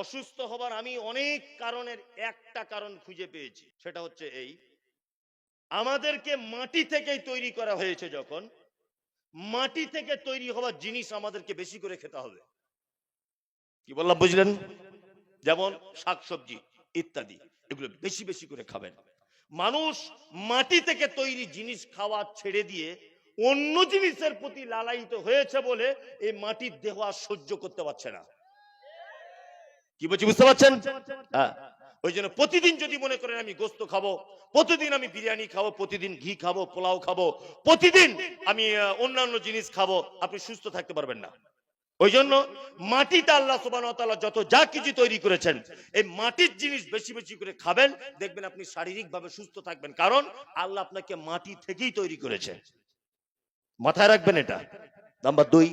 অসুস্থ হবার আমি অনেক কারণের একটা কারণ খুঁজে পেয়েছি। সেটা হচ্ছে এই, আমাদেরকে মাটি থেকেই তৈরি করা হয়েছে যখন, মাটি থেকে তৈরি হওয়ার জিনিস আমাদেরকে বেশি করে খেতে হবে। কি বললাম, বুঝলেন? যেমন শাকসবজি ইত্যাদি, এগুলো বেশি বেশি করে খাবেন। মানুষ মাটি থেকে তৈরি জিনিস খাওয়া ছেড়ে দিয়ে অন্য জিনিসের প্রতি লালায়িত হয়েছে বলে এই মাটির দেহ আর সহ্য করতে পারছে না। কি বলছি বুঝতে পারছেন? হ্যাঁ। ওই জন্য প্রতিদিন যদি মনে করেন আমি গোস্ত খাব, প্রতিদিন আমি বিরিয়ানি খাব, প্রতিদিন ঘি খাব, পোলাও খাব, প্রতিদিন আমি অন্যান্য জিনিস খাব, আপনি সুস্থ থাকতে পারবেন না। ওই জন্য মাটিতে আল্লাহ সুবান যত যা কিছু তৈরি করেছেন, এই মাটির জিনিস বেশি বেশি করে খাবেন, দেখবেন আপনি শারীরিক ভাবে সুস্থ থাকবেন। কারণ আল্লাহ আপনাকে মাটি থেকেই তৈরি করেছে। মাথায় রাখবেন এটা। নাম্বার দুই,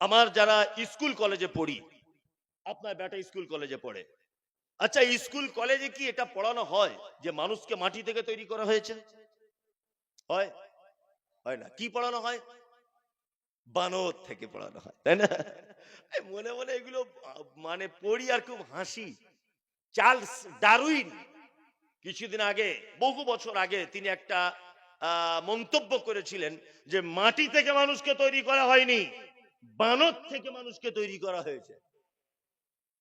আমার যারা স্কুল কলেজে পড়ি আপনার বেটা স্কুল কলেজে পড়ে। আচ্ছা স্কুল কলেজে কি এটা পড়ানো হয় যে মানুষকে মাটি থেকে তৈরি করা হয়েছে? হয়? হয় না। কি পড়ানো হয়? বানর থেকে পড়ানো হয়, তাই না? মনে মনে এগুলো মানে পড়ি আর খুব হাসি। চার্লস ডারউইন কিছুদিন আগে, বহু বছর আগে তিনি একটা মন্তব্য করেছিলেন যে মাটি থেকে মানুষকে তৈরি করা হয়নি, বানর থেকে মানুষকে তৈরি করা হয়েছে।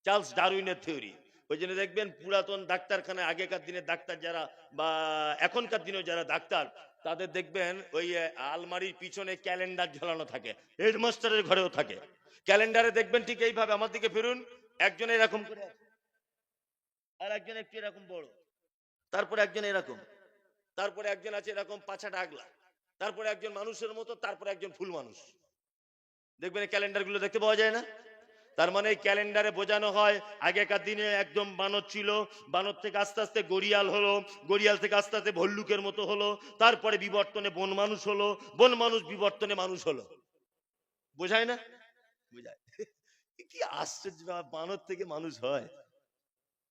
চার্লস ডারউইনের থিওরি। ওই জন্য দেখবেন পুরাতন ডাক্তারখানায় আগেকার দিনে ডাক্তার যারা বা এখনকার দিনে যারা ডাক্তার, তাদের দেখবেন ওই আলমারির পিছনে ক্যালেন্ডার ঝোলানো থাকে, হেডমাস্টারের ঘরেও থাকে। ক্যালেন্ডারে দেখবেন ঠিক এইভাবে, আমার দিকে ফিরুন, একজন এরকম করে আর একজন একটু এরকম বড়। তারপরে একজন এরকম। তারপরে একজন আছে এরকম পাছা ডাগলা। তারপরে একজন মানুষের মতো, তারপরে একজন ফুল মানুষ। দেখবেন ক্যালেন্ডারগুলো দেখতে পাওয়া যায় না? তার মানে এই ক্যালেন্ডারে বোঝানো হয়, আগেকার দিনে একদম বানর ছিল, বানর থেকে আস্তে আস্তে গড়িয়াল হলো, গড়িয়াল থেকে আস্তে আস্তে ভল্লুকের মতো হলো, তারপরে বিবর্তনে বন মানুষ হলো, বন মানুষ বিবর্তনে মানুষ হলো। বোঝায় না? বোঝায়। কি আশ্চর্য বানর থেকে মানুষ হয়।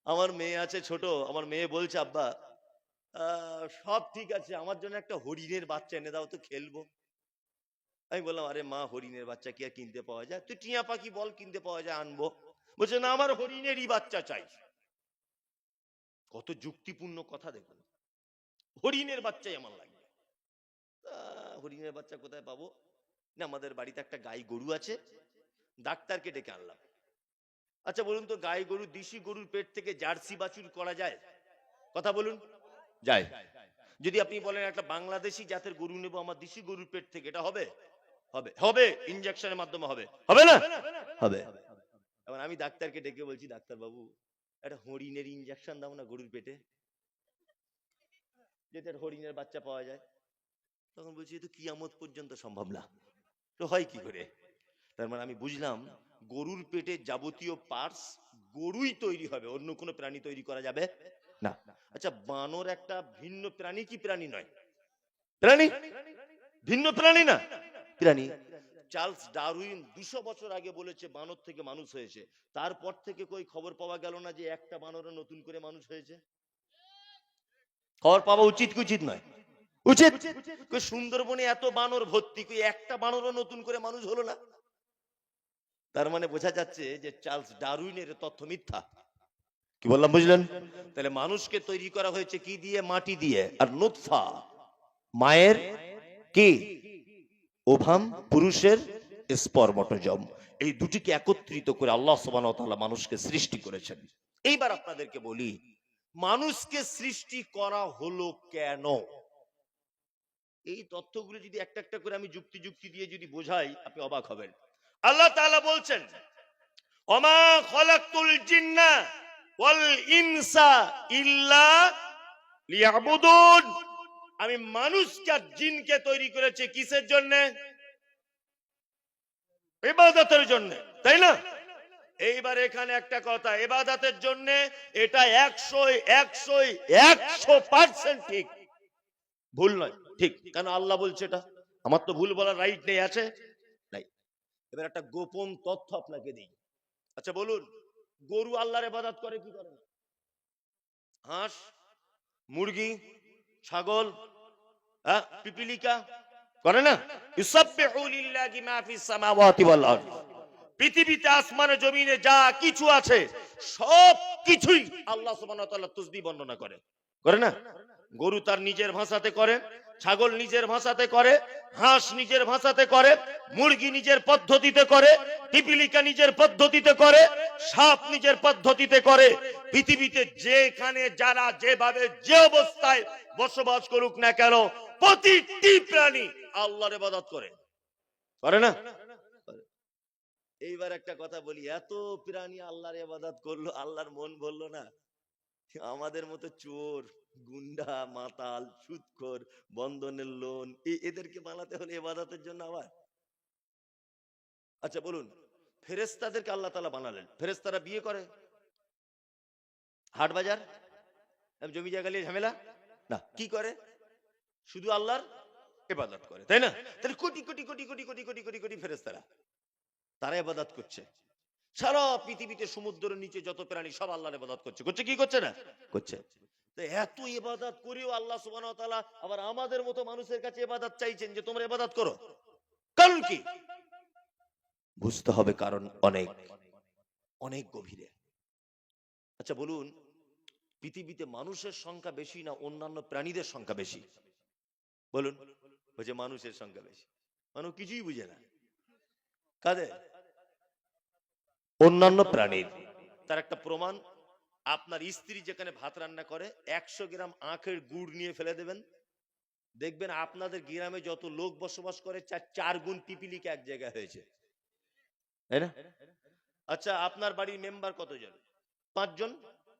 আমার মেয়ে আছে ছোট, আমার মেয়ে বলছে, আব্বা সব ঠিক আছে, আমার জন্য একটা হরিণের বাচ্চা এনে দাও, তো খেলব। আমি বললাম, আরে মা, হরিণের বাচ্চা কি আর কিনতে পাওয়া যায়? তুই টিয়া পাখি বল, কিনতে পাওয়া যায়, আনব। বলছে, না, আমার হরিণেরই বাচ্চা চাই। কত যুক্তিপূর্ণ কথা দেখুন। হরিণের বাচ্চাই আমার লাগবে। হরিণের বাচ্চা কোথায় পাবো? না, আমাদের বাড়িতে একটা গাই গরু আছে। ডাক্তারকে ডেকে আনলাম। আচ্ছা বলুন তো, গাই গরু, দেশি গরুর পেট থেকে জার্সি বাছুর করা যায়? কথা বলুন। যায়। যদি আপনি বলেন, একটা বাংলাদেশি জাতের গরু নেব, আমার দেশি গরুর পেট থেকে, এটা হবে? হবে হবে ইনজেকশনের মাধ্যমে হবে। হবে না? হবে এবার আমি ডাক্তারকে ডেকে বলছি ডাক্তার বাবু একটা হরিণের ইনজেকশন দাও না গরুর পেটে। হরিণের বাচ্চা পাওয়া যায়। তখন বলছি এ তো কিয়ামত পর্যন্ত সম্ভব না। তো হয় কি করে? তার মানে আমি বুঝলাম গরুর পেটে যাবতীয় পার্টস গরুই তৈরি হবে অন্য কোনো প্রাণী তৈরি করা যাবে না। আচ্ছা বানর একটা ভিন্ন প্রাণী কি প্রাণী নয়? প্রাণী? ভিন্ন প্রাণী না? প্রাণী চার্লস ডারউইন দুশো বছর আগে বলেছে বানর থেকে মানুষ হয়েছে। তারপর থেকে কই খবর পাওয়া গেল না যে একটা বানরও নতুন করে মানুষ হয়েছে? খবর পাওয়া উচিত কি উচিত নয়? উচিত। সুন্দরবনে এত বানর ভর্তি কই একটা বানরও নতুন করে মানুষ হলো না? তার মানে বোঝা যাচ্ছে যে চার্লস ডারউইনের তথ্য মিথ্যা। কি বললাম বুঝলেন? তাহলে মানুষকে তৈরি করা হয়েছে কি দিয়ে? মাটি দিয়ে। আর নুৎফা মায়ের কি? ওভাম পুরুষের স্পর্মটোজম। এই দুটিকে একত্রিত করে আল্লাহ সুবহানাহু মানুষকে সৃষ্টি করেছেন। এইবার আপনাদেরকে বলি, মানুষকে সৃষ্টি করা হলো কেন? এই তথ্যগুলো যদি একটা একটা করে আমি যুক্তি যুক্তি দিয়ে যদি বোঝাই, আপনি অবাক হবেন। আল্লাহ তাআলা বলছেন, ওমা খলাকতুল জিন্না ইনসা ইল্লা আমি মানুষকে আর জিনকে তৈরি করেছি কিসের জন্য? ইবাদতের জন্য, তাই না? এইবার এখানে একটা কথা, ইবাদতের জন্য এটা একশো একশো একশো পার্সেন্ট ঠিক। ভুল নয়, ঠিক। কেন আল্লাহ বলছে এটা? আমার তো ভুল বলার রাইট নেই, আছে? নাই। এবার একটা গোপন তথ্য আপনাকে দিই। আচ্ছা বলুন, গরু আল্লাহর ইবাদত করে কি করে হাঁস, মুরগি ছাগল হ্যাঁ, পিপিলিকা, করে না? পৃথিবীতে, আসমানে, জমিনে যা কিছু আছে সব কিছুই আল্লাহ সুবান তুজদি বর্ণনা করে। করে না? গরু তার নিজের ভাষাতে করে, ছাগল নিজের ভাষাতে করে, হাঁস নিজের ভাষাতে করে, মুরগি নিজের পদ্ধতিতে করে, পিপিলিকা নিজের পদ্ধতিতে করে, সাপ নিজের পদ্ধতিতে করে। পৃথিবীতে যেখানে যারা যেভাবে যে অবস্থায় বসবাস করুক না কেন, প্রতিটি প্রাণী আল্লাহর ইবাদত করে। করে না? এইবার একটা কথা বলি, এত প্রাণী আল্লাহর ইবাদত করল, আল্লাহর মন বলল না। আমাদের মতো চোর, গুন্ডা, মাতাল সুদখোর বন্ধনের লোন এদেরকে বানাতে হলে এবাদতের জন্য আবার? আচ্ছা বলুন ফেরেস্তাদেরকে আল্লাহ তালা বানালেন। ফেরেস্তারা বিয়ে করে? হাট বাজার? জমি জায়গা নিয়ে ঝামেলা? না, কি করে? শুধু আল্লাহর এবাদত করে, তাই না? তাহলে কোটি কোটি কোটি কোটি কোটি কোটি কোটি কোটি ফেরেস্তারা তারা এবাদত করছে। সারা পৃথিবীতে সমুদ্রের নিচে যত প্রাণী, সব আল্লাহর ইবাদত করছে। করছে কি করছে না? করছে। এত ইবাদত করেও আল্লাহ সুবহানাহু তাআলা আবার আমাদের মতো মানুষের কাছে ইবাদত চাইছেন যে তোমরা ইবাদত করো। কারণ কি? বুঝতে হবে কারণ অনেক অনেক গভীরে। আচ্ছা বলুন, পৃথিবীতে মানুষের সংখ্যা বেশি না অন্যান্য প্রাণীদের সংখ্যা বেশি? বলুন বলছে মানুষের সংখ্যা বেশি। মানুষ কিছুই বুঝে না। কাদের? অন্যান্য প্রাণীর। তার একটা প্রমাণ, আপনার স্ত্রী যেখানে ভাত রান্না করে, একশো গ্রাম আখের গুড় নিয়ে ফেলে দেবেন। দেখবেন আপনাদের গ্রামে যত লোক বসবাস করে, চার গুণ পিপিলিকা এক জায়গায় হয়েছে। আচ্ছা আপনার বাড়ির মেম্বার কতজন? পাঁচজন।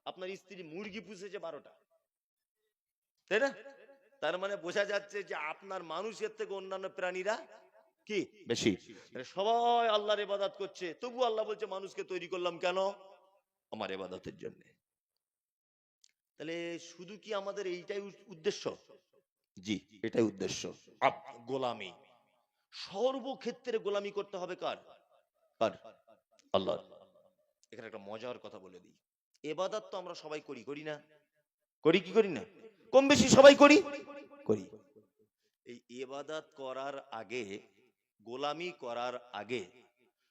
আপনার স্ত্রী মুরগি পুষেছে বারোটা। তাই না? তার মানে বোঝা যাচ্ছে যে আপনার মানুষের থেকে অন্যান্য প্রাণীরা কি? বেশি। সবাই আল্লাহর ইবাদত করছে। তবু আল্লাহ বলছে, মানুষকে তৈরি করলাম কেন? আমার ইবাদতের জন্য। তাহলে শুধু কি আমাদের এইটাই উদ্দেশ্য? জি, এটাই উদ্দেশ্য। গোলামি। সর্বক্ষেত্রে গোলামি করতে হবে কার? কার? আল্লাহ এখানে একটা মজার কথা বলে দিই। এবাদত তো আমরা সবাই করি করি না? করি কি করি না? কম বেশি সবাই করি? করি। এই এবাদাত করার আগে গোলামি করার আগে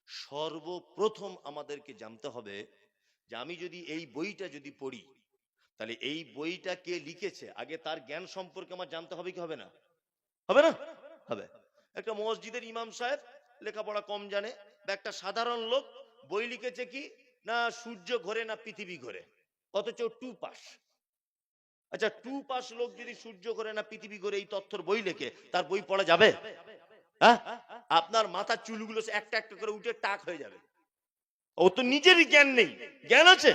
সর্বপ্রথম আমাদেরকে জানতে হবে যে আমি যদি এই বইটা যদি পড়ি, তাহলে এই বইটা কে লিখেছে? আগে তার জ্ঞান সম্পর্কে আমার জানতে হবে কি হবে না? হবে না? হবে। একটা মসজিদের ইমাম সাহেব লেখাপড়া কম জানে, বা একটা সাধারণ লোক বই লিখেছে কি? না সূর্য ঘোরে না পৃথিবী ঘোরে, অথচ টু পাস আচ্ছা টু পাস লোক যদি সূর্য ঘোরে না পৃথিবী ঘোরে, এই তথ্যর বই লেখে, তার বই পড়া যাবে? হ্যাঁ? আপনার মাথার চুলগুলো একটা একটা করে উঠে টাক হয়ে যাবে। ও তো নিজেরই জ্ঞান নেই। জ্ঞান আছে?